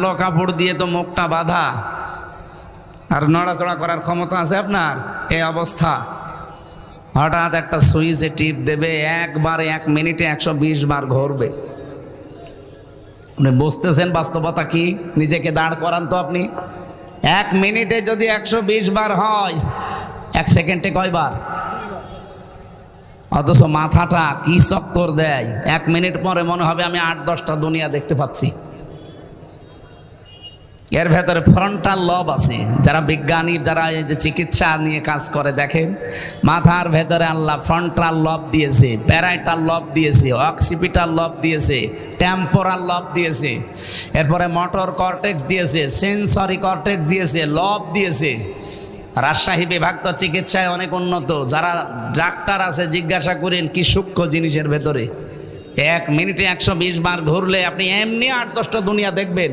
কালো কাপড় দিয়ে তো মুখটা বাঁধা। আর নড়াচড়া করার ক্ষমতা আছে আপনার? এই অবস্থা। হঠাৎ একটা সুইচে টিপ দেবে, একবার এক মিনিটে একশো বিশ বার ঘুরবে। আপনি বুঝতেছেন বাস্তবতা কি? নিজেকে দাঁড় করান তো আপনি। এক মিনিটে যদি একশো বিশ বার হয়, এক সেকেন্ডে কয়বার? অথচ মাথাটা কি চক্কর দেয়? এক মিনিট পরে মনে হবে আমি আট দশটা দুনিয়া দেখতে পাচ্ছি। এর ভেতরে ফ্রন্টাল লব আছে। যারা বিজ্ঞানী, যারা এই যে চিকিৎসা নিয়ে কাজ করে, দেখেন, মাথার ভেতরে আল্লাহ ফ্রন্টাল লব দিয়েছে প্যারাইটাল লব দিয়েছে অক্সিপিটাল লব দিয়েছে টেম্পোরাল লব দিয়েছে, এরপরে মোটর কর্টেক্স দিয়েছে সেন্সরি কর্টেক্স দিয়েছে লব দিয়েছে। রাজশাহী বিভাগ তো চিকিৎসায় অনেক উন্নত। যারা ডাক্তার আছে, জিজ্ঞাসা করেন, কি সূক্ষ্ম জিনিসের ভেতরে? এক মিনিটে একশো বিশ বার ঘুরলে আপনি এমনি আট দশটা দুনিয়া দেখবেন।